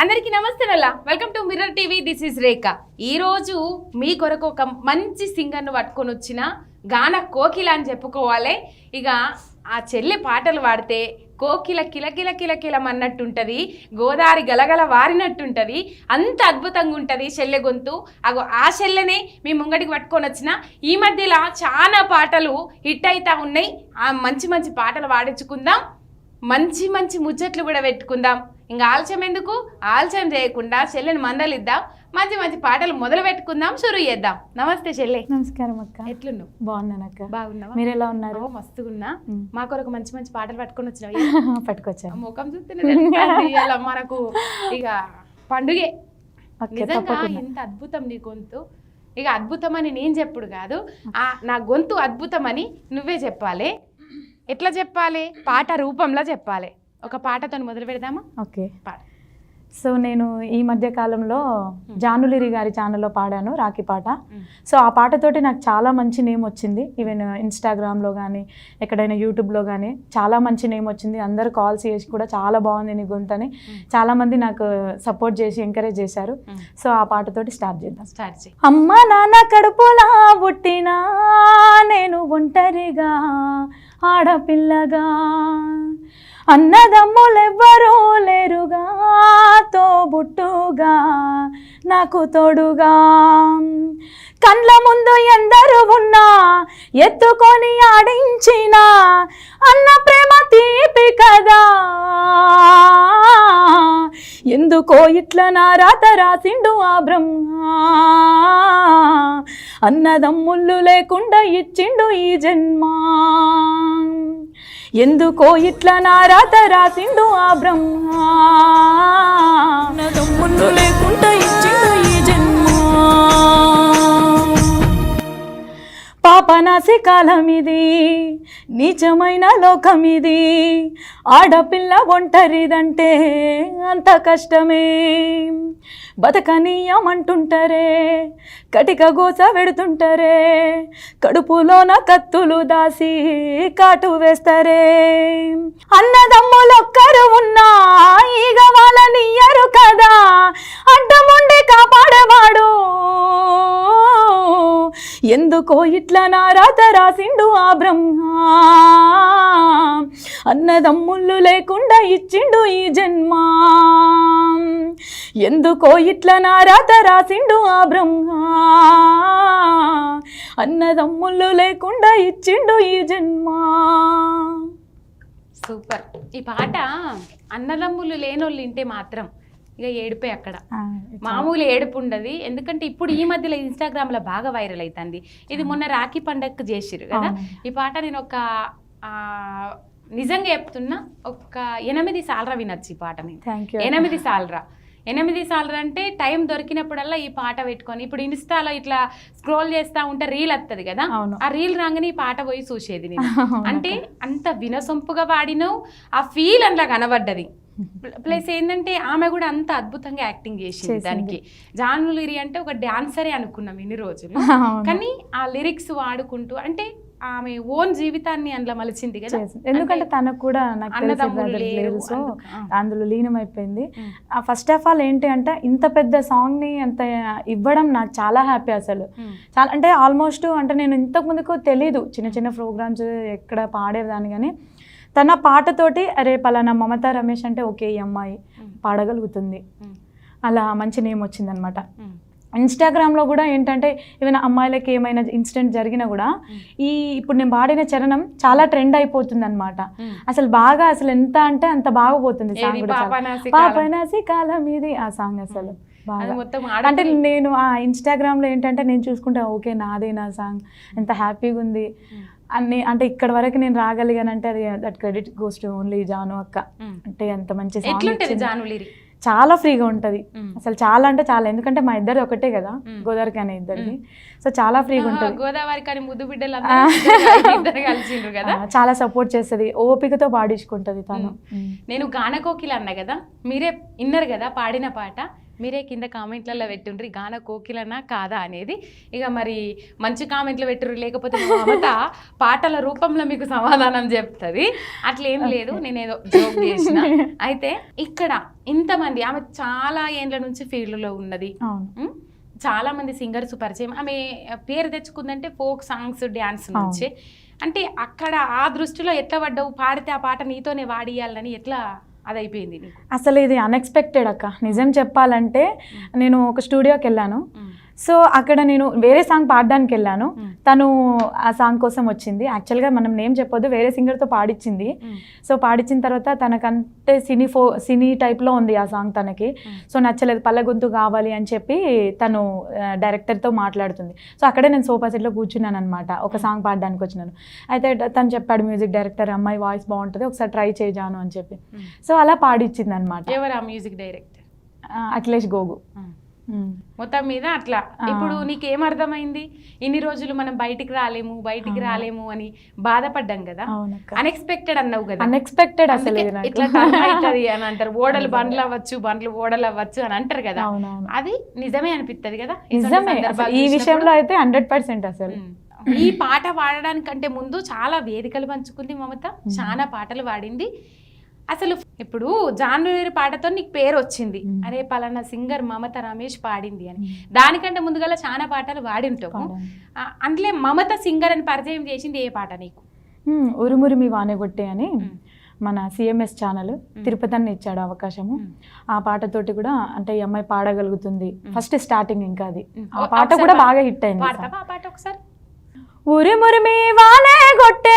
అందరికీ నమస్తే నల్ల. Welcome to Mirror TV this is Rekha ఈ రోజు మీ కొరకు ఒక మంచి సింగర్ను పట్టుకొని వచ్చిన గాన కోకిల అని చెప్పుకోవాలి. ఇక ఆ చెల్లి పాటలు పాడితే కోకిల కిలకిల కిలకిలం అన్నట్టుంటది గోదావరి గలగల వారినట్టుంటది అంత అద్భుతంగా ఉంటుంది చెల్లె గొంతు. అగో ఆ చెల్లెనే మీ ముంగడికి పట్టుకొని వచ్చిన ఈ మధ్యలో చాలా పాటలు హిట్ అవుతా ఉన్నాయి. ఆ మంచి మంచి పాటలు పాడించుకుందాం. మంచి మంచి ముచ్చట్లు కూడా పెట్టుకుందాం. ఇంకా ఆలస్యం ఎందుకు? ఆలస్యం చేయకుండా చెల్లెని మందలిద్దాం. మంచి మంచి పాటలు మొదలు పెట్టుకుందాం షురు చేద్దాం. నమస్తే చెల్లె. నమస్కారం అక్క. ఎట్లున్నావు? బాగున్నాను అక్క. బాగున్నావా? మీరు ఎలా ఉన్నారు? మస్తుగున్నా. మ్. కొరకు మంచి మంచి పాటలు పట్టుకొని వచ్చినావు. పట్టుకొచ్చాను. ముఖం. ఇవాళ మనకు ఇక పండుగే. నిజంగా ఇంత అద్భుతం నీ గొంతు. ఇక అద్భుతం అని నేను చెప్పుడు కాదు. ఆ నా గొంతు అద్భుతం అని నువ్వే చెప్పాలి. ఎట్లా చెప్పాలి? పాట రూపంలో చెప్పాలి. ఒక పాటతో మొదలు పెడదామా? ఓకే. పాట సో నేను ఈ మధ్య కాలంలో జానులిరి గారి ఛానల్లో పాడాను రాఖీ పాట. సో ఆ పాటతోటి నాకు చాలా మంచి నేమ్ వచ్చింది. ఈవెన్ ఇన్స్టాగ్రామ్లో కానీ ఎక్కడైనా యూట్యూబ్లో కానీ చాలా మంచి నేమ్ వచ్చింది. అందరు కాల్స్ చేసి కూడా చాలా బాగుంది నీ గొంతని. చాలామంది నాకు సపోర్ట్ చేసి ఎంకరేజ్ చేశారు. సో ఆ పాటతోటి స్టార్ట్ చేద్దాం. స్టార్ట్ చేయి. అమ్మ నాన్న కడుపులా పుట్టినా నేను ఒంటరిగా ఆడపిల్లగా. అన్నదమ్ములెవ్వరూ లేరుగా తోబుట్టుగా నాకు తోడుగా. కండ్ల ముందు ఎందరు ఉన్నా ఎత్తుకొని ఆడించిన అన్న ప్రేమ తీపి కదా. ఎందుకో ఇట్లా నా రాత రాసిండు ఆ బ్రహ్మ. అన్నదమ్ముళ్ళు లేకుండా ఇచ్చిండు ఈ జన్మ. ఎందుకో ఇట్లా నా రాత రాసిండు ఆ బ్రహ్మ. పాపనాసి కాలమిది నీచమైన లోకమిది. ఆడపిల్ల ఒంటరిదంటే అంత కష్టమే. బతకనీయమంటుంటారే కటిక గోస పెడుతుంటారే కడుపులోన కత్తులు దాసి కాటు వేస్తారే. అన్నదమ్ములొక్కరు ఉన్నా ఈగ వాళ్ళనియ్యరు కదా. అడ్డముండి కాపాడేవాడు. ఎందుకో ఇట్లా నా రాత రాసిండు ఆ బ్రహ్మ. అన్నదమ్ముళ్ళు లేకుండా ఇచ్చిండు ఈ జన్మ. ఎందుకో ఇట్లా నా రాత రాసిండు ఆ బ్రహ్మ. అన్నదమ్ముళ్ళు లేకుండా ఇచ్చిండు ఈ జన్మ. సూపర్. ఈ పాట అన్నదమ్ములు లేనోళ్ళు ఇంటే మాత్రం ఇక ఏడిపోయి అక్కడ. మామూలు ఏడుపు ఉండదు ఎందుకంటే ఇప్పుడు ఈ మధ్యలో ఇన్స్టాగ్రామ్లో బాగా వైరల్ అవుతుంది ఇది మొన్న రాఖీ పండగకు చేసిరు కదా. ఈ పాట నేను ఒక ఆ, నిజంగా చెప్తున్నా. ఒక ఎనిమిది సార్లు వినొచ్చు ఈ పాట నేను. ఎనిమిది సార్లు ఎనిమిది సార్లు అంటే టైం దొరికినప్పుడల్లా ఈ పాట పెట్టుకొని ఇప్పుడు ఇన్స్టాలో ఇట్లా స్క్రోల్ చేస్తా ఉంటే రీల్ వస్తుంది కదా. ఆ రీల్ రాగానే ఈ పాట పోయి చూసేది నేను. అంటే అంత వినసొంపుగా పాడినావు. ఆ ఫీల్ అందులో కనబడ్డది. ప్లస్ ఏంటంటే ఆమె కూడా అంత అద్భుతంగా యాక్టింగ్ చేసింది. దానికి జాన్లిరి అంటే ఒక డాన్సరే అనుకున్నాం ఇన్ని రోజులు. కానీ ఆ లిరిక్స్ వాడుకుంటూ అంటే ఆమె ఓన్ జీవితాన్ని అందులో మలిచింది కదా. ఎందుకంటే తనకు కూడా నాకు లేరు లేరు సో. అందులో లీనమైపోయింది ఫస్ట్ ఆఫ్ ఆల్ ఏంటి అంటే ఇంత పెద్ద సాంగ్ని అంత ఇవ్వడం నాకు చాలా హ్యాపీ అసలు. చాలా అంటే ఆల్మోస్ట్ అంటే నేను ఇంతకు ముందుకు తెలీదు చిన్న చిన్న ప్రోగ్రామ్స్ ఎక్కడ పాడేదాన్ని కానీ తన పాటతోటి అరే పలానా మమతా రమేష్ అంటే ఓకే ఈ అమ్మాయి. పాడగలుగుతుంది. అలా మంచి నేమ్ వచ్చిందనమాట. ఇన్స్టాగ్రామ్లో కూడా ఏంటంటే ఏమైనా అమ్మాయిలకి ఏమైనా ఇన్సిడెంట్ జరిగినా కూడా ఈ ఇప్పుడు నేను పాడిన చరణం చాలా ట్రెండ్ అయిపోతుంది అనమాట. అసలు బాగా అసలు ఎంత అంటే అంత బాగా పోతుంది సాంగ్. పాపనాసి కాలం. ఇది ఆ సాంగ్ అసలు అంటే నేను ఆ ఇన్స్టాగ్రామ్లో ఏంటంటే నేను చూసుకుంటా ఓకే నాదే నా సాంగ్ ఎంత హ్యాపీగా ఉంది అన్ని అంటే ఇక్కడ వరకు నేను రాగలిగానంటే అది that credit goes to only Janu అక్క. అంటే ఎంత మంచి చాలా ఫ్రీగా ఉంటది. అసలు చాలా అంటే చాలా ఎందుకంటే మా ఇద్దరు ఒకటే కదా. గోదావరికి అనే ఇద్దరిది. సో చాలా ఫ్రీగా ఉంటది. గోదావరి కానీ ముద్దు బిడ్డలు చాలా సపోర్ట్ చేస్తుంది. ఓపికతో పాడించుకుంటది తను. నేను గానకోకిల అన్న కదా మీరే విన్నారు కదా పాడిన పాట? మీరే కింద కామెంట్లలో పెట్టుండ్రి. గాన కోకిలనా కాదా అనేది. ఇక మరి మంచి కామెంట్లు పెట్టుర్రు. లేకపోతే మమత పాటల రూపంలో మీకు సమాధానం చెప్తుంది. అట్లా ఏం లేదు. నేను ఏదో జోక్ చేసిన. అయితే ఇక్కడ ఇంతమంది ఆమె చాలా ఏండ్ల నుంచి ఫీల్డ్లో ఉన్నది. చాలా మంది సింగర్స్ పరిచయం. ఆమె పేరు తెచ్చుకుందంటే ఫోక్ సాంగ్స్ డ్యాన్స్ నుంచి. అంటే అక్కడ ఆ దృష్టిలో ఎట్లా పడ్డావు? పాడితే ఆ పాట నీతోనే వాడియాలని ఎట్లా అది అయిపోయింది అసలు ఇది అన్ఎక్స్పెక్టెడ్ అక్క. నిజం చెప్పాలంటే నేను ఒక స్టూడియోకి వెళ్ళాను. సో అక్కడ నేను వేరే సాంగ్ పాడడానికి వెళ్ళాను. తను ఆ సాంగ్ కోసం వచ్చింది. యాక్చువల్గా మనం నేమ్ చెప్పొద్దు వేరే సింగర్తో పాడిచ్చింది. ఉమ్, సో పాడించిన తర్వాత తనకంటే సినీ ఫో సినీ టైప్లో ఉంది ఆ సాంగ్ తనకి. సో నచ్చలేదు పల్ల గొంతు కావాలి అని చెప్పి తను డైరెక్టర్తో మాట్లాడుతుంది. సో అక్కడే నేను సోఫా సెట్లో కూర్చున్నాను అనమాట ఒక సాంగ్ పాడడానికి వచ్చినాను. అయితే తను చెప్పాడు మ్యూజిక్ డైరెక్టర్ అమ్మాయి వాయిస్ బాగుంటుంది ఒకసారి ట్రై చేయజాను అని చెప్పి. సో అలా పాడిచ్చింది అనమాట ఎవరు ఆ మ్యూజిక్ డైరెక్టర్ అఖిలేష్ గోగు. మొత్తం మీద అట్లా. ఇప్పుడు నీకేం అర్థమైంది? ఇన్ని రోజులు మనం బయటికి రాలేము బయటికి రాలేము అని బాధపడ్డాం కదా? అన్ఎక్స్పెక్టెడ్ అన్నావు కదా? అన్ఎక్స్పెక్టెడ్ అసలు. ఇట్లా అవుతుంది అని అంటారు. ఓడలు బండ్లు అవ్వచ్చు బండ్లు ఓడలు అవ్వచ్చు అని అంటారు కదా? అది నిజమే అనిపిస్తుంది కదా? నిజమే. ఈ. విషయంలో అయితే హండ్రెడ్ పర్సెంట్ అసలు. ఈ పాట పాడడానికంటే ముందు చాలా వేదికలు పంచుకుంది మమత. చాలా పాటలు పాడింది. అసలు ఇప్పుడు జాన్వరి పాటతో నీకు పేరు వచ్చింది. అరే పలానా సింగర్ మమత రమేష్ పాడింది అని. దానికంటే ముందుగా చాలా పాటలు పాడి ఉంటావు పాడాను. ఆ, అందులో మమత సింగర్ అని పరిచయం చేసింది ఏ పాట నీకు ఉరుమురిమి వానెగొట్టే అని. మన సిఎంఎస్ ఛానల్ తిరుపతి అన్న ఇచ్చాడు అవకాశము. ఆ పాటతోటి కూడా అంటే ఈ అమ్మాయి పాడగలుగుతుంది. ఫస్ట్ స్టార్టింగ్ ఇంకా అది. ఆ పాట కూడా. బాగా హిట్ అయింది పాట ఒకసారి ఉరుమురిమి వానే గొట్టే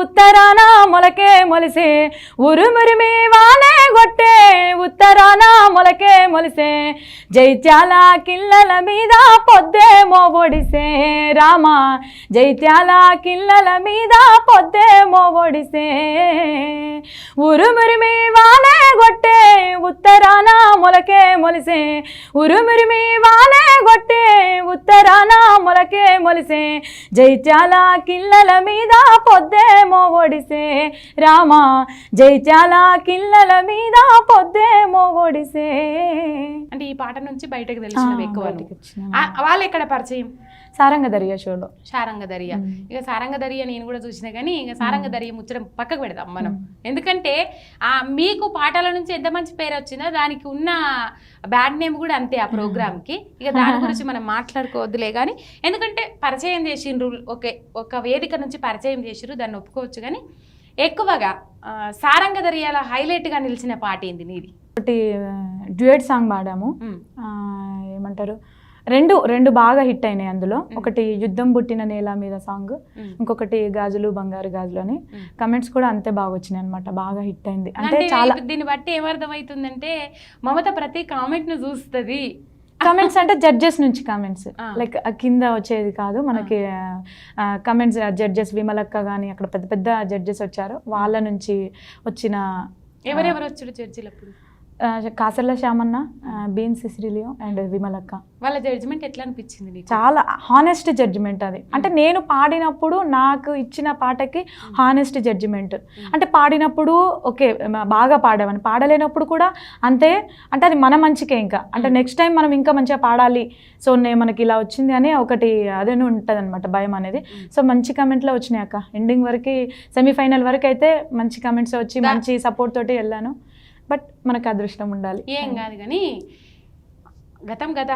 ఉత్తరాన మొలకే మొలిసే. ఉరుమురిమి వానే గొట్టే ఉత్తరాన మొలకే మొలిసే. జైత్యాల కిల్లల మీద పొద్దే మోబొడిసే రామా జైత్యాల కిల్లల మీద పొద్దే మోబొడిసే ఉరుమురిమి వానే గొట్టే ఉత్తరాన మొలకే మొలిసే. ఉరుమురిమి వానే గొట్టే ఉత్తరాన మొలకే మొలిసే. జైత్య జైత్యాల కిల్లల మీద పొద్దేమో ఒడిసే రామా. జైత్యాల కిల్లల మీద పొద్దేమో ఒడిసే. అంటే ఈ పాట నుంచి బయటకు తెలిసినవి ఆ, ఎక్కువ వాళ్ళు. ఎక్కడ పరిచయం? సారంగ దర్యా షోలో. సారంగ దర్య. ఇక సారంగ దర్య నేను కూడా చూసిన కానీ ఇక సారంగ దర్య ముచ్చడం పక్కకు పెడదాం మనం. ఎందుకంటే ఆ మీకు పాటల నుంచి ఎంత మంచి పేరు వచ్చిందో దానికి ఉన్న బ్యాడ్ నేమ్ కూడా అంతే ఆ ప్రోగ్రామ్కి ఇక దాని గురించి మనం మాట్లాడుకోవద్దులే కానీ ఎందుకంటే పరిచయం చేసిండ్రు ఒకే ఒక వేదిక నుంచి పరిచయం చేసిర్రు దాన్ని ఒప్పుకోవచ్చు కానీ ఎక్కువగా సారంగ దర్యాల హైలైట్గా నిలిచిన పాట ఏంది నీది? ఒకటి డ్యూయట్ సాంగ్ పాడాము. ఏమంటారు? రెండు రెండు బాగా హిట్ అయినాయి అందులో. ఒకటి యుద్ధం పుట్టిన నేల మీద సాంగ్. ఇంకొకటి గాజులు బంగారు గాజులు అని. కమెంట్స్ కూడా అంతే బాగా వచ్చినాయి అనమాట బాగా హిట్ అయింది. అంటే చాలా దీన్ని బట్టి ఏమర్థమవుతుందంటే మమత ప్రతి కామెంట్ను చూస్తుంది. కమెంట్స్ అంటే జడ్జెస్ నుంచి కమెంట్స్. లైక్ కింద వచ్చేది కాదు. మనకి కమెంట్స్ జడ్జెస్ విమలక్క కానీ అక్కడ పెద్ద పెద్ద జడ్జెస్ వచ్చారు. వాళ్ళ నుంచి వచ్చిన ఎవరెవరు వచ్చారు అప్పుడు ఆ, కాసర్ల శ్యామన్న బీన్ సిసిరిలియో అండ్ విమలక్క. వాళ్ళ జడ్జిమెంట్ ఎట్లా అనిపించింది చాలా హానెస్ట్ జడ్జిమెంట్ అది. అంటే నేను పాడినప్పుడు నాకు ఇచ్చిన పాటకి హానెస్ట్ జడ్జిమెంట్ అంటే పాడినప్పుడు ఓకే బాగా పాడామని పాడలేనప్పుడు కూడా అంతే అంటే అది మన మంచికే ఇంకా. అంటే నెక్స్ట్ టైం మనం ఇంకా మంచిగా పాడాలి. సో నేను మనకి ఇలా వచ్చింది అని ఒకటి అదే ఉంటుంది అనమాట భయం అనేది. సో మంచి కమెంట్లో వచ్చినాయి అక్క. ఎండింగ్ వరకు సెమీఫైనల్ వరకు అయితే మంచి కమెంట్స్ వచ్చి మంచి సపోర్ట్ తోటి వెళ్ళాను. బట్ మనకు అదృష్టం ఉండాలి. ఏం కాదు కానీ గతం గత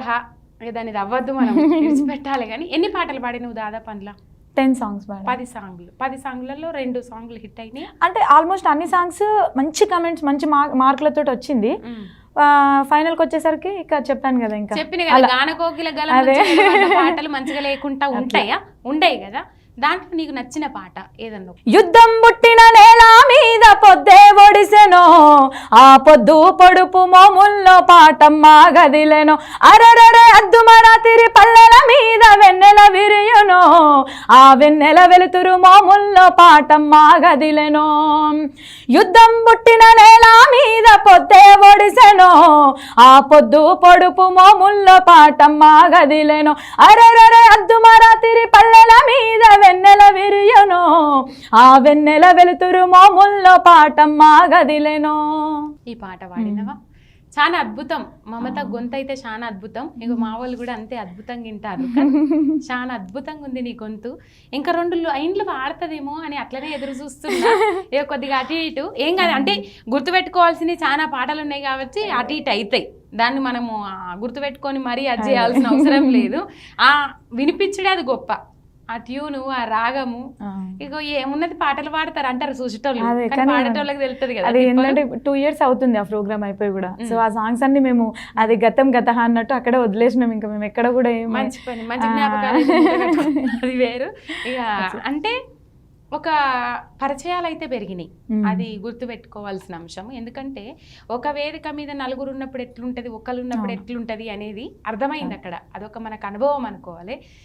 దాన్ని అవ్వద్దు మనం. విడిచిపెట్టాలి కానీ ఎన్ని పాటలు పాడి నువ్వు దాదాపు అందులో? టెన్ సాంగ్స్ పది సాంగ్లు. పది సాంగ్లలో రెండు సాంగ్లు హిట్ అయినాయి. అంటే ఆల్మోస్ట్ అన్ని సాంగ్స్ మంచి కమెంట్స్ మంచి మార్క్ మార్కులతో వచ్చింది. ఫైనల్కి వచ్చేసరికి ఇక చెప్పాను కదా ఇంకా. చెప్పిన కదా అలా. గాన కోకిల గల. పాటలు మంచిగా లేకుండా ఉంటాయా? ఉండయి కదా. దాంట్లో నీకు నచ్చిన పాట ఏదన్నా యుద్ధం పుట్టిన నేల మీద పొద్దే ఒడిసెనో ఆ పొద్దు పొడుపు మోముల్లో పాటమ్మ గదిలెను అరరరే అద్దుమరాతిరి పల్లెల మీద వెన్నెల విరియును ఆ వెన్నెల వెలుతురు మోముల్లో పాటమ్మ గదిలెనో యుద్ధం పుట్టిన నేల మీద పొద్దే ఒడిసెనో ఆ పొద్దు పొడుపు మోముల్లో పాటమ్మ గదిలెనో అరరరే అద్దుమరాతిరి పల్లెల మీద ఆ వెన్నెల వెలుతురు మోముల్లో పాటమ్మ గదిలెనో ఈ పాట పాడినవా? చాలా అద్భుతం. మమత గొంతు అయితే చాలా అద్భుతం. ఇక మా వాళ్ళు కూడా అంతే అద్భుతంగా వింటారు. చాలా అద్భుతంగా ఉంది నీ గొంతు. ఇంకా రెండు లైన్లు వాడుతుందేమో అని అట్లనే ఎదురు చూస్తున్నా. ఇక కొద్దిగా అటు ఇటు. ఏం కాదు అంటే గుర్తుపెట్టుకోవాల్సినవి చాలా పాటలు ఉన్నాయి కాబట్టి అటు ఇటు అవుతాయి దాన్ని మనము గుర్తుపెట్టుకొని మరీ అది చేయాల్సిన అవసరం లేదు. ఆ వినిపించడే అది గొప్ప. ఆ ట్యూను ఆ రాగము. ఇగో ఏమున్నది పాటలు పాడతారు అంటారు చూసేటోళ్ళు పాడేటోళ్ళకి తెలుస్తుంది కదా అది. ఏంటంటే టూ ఇయర్స్ అవుతుంది ఆ ప్రోగ్రామ్ అయిపోయి కూడా సో ఆ సాంగ్స్ అన్ని మేము అది గతం గత అన్నట్టు అక్కడే వదిలేసినాం ఇంకా మేము ఎక్కడ కూడా ఏమి మంచి పని మంచి. జ్ఞాపకాలు. అది వేరు ఇక అంటే ఒక పరిచయాలు అయితే పెరిగినాయి. అది గుర్తు పెట్టుకోవాల్సిన అంశం ఎందుకంటే ఒక వేదిక మీద నలుగురు ఉన్నప్పుడు ఎట్లుంటది ఒకళ్ళు ఉన్నప్పుడు. ఎట్లుంటది అనేది అర్థమైంది అక్కడ అదొక మనకు అనుభవం అనుకోవాలి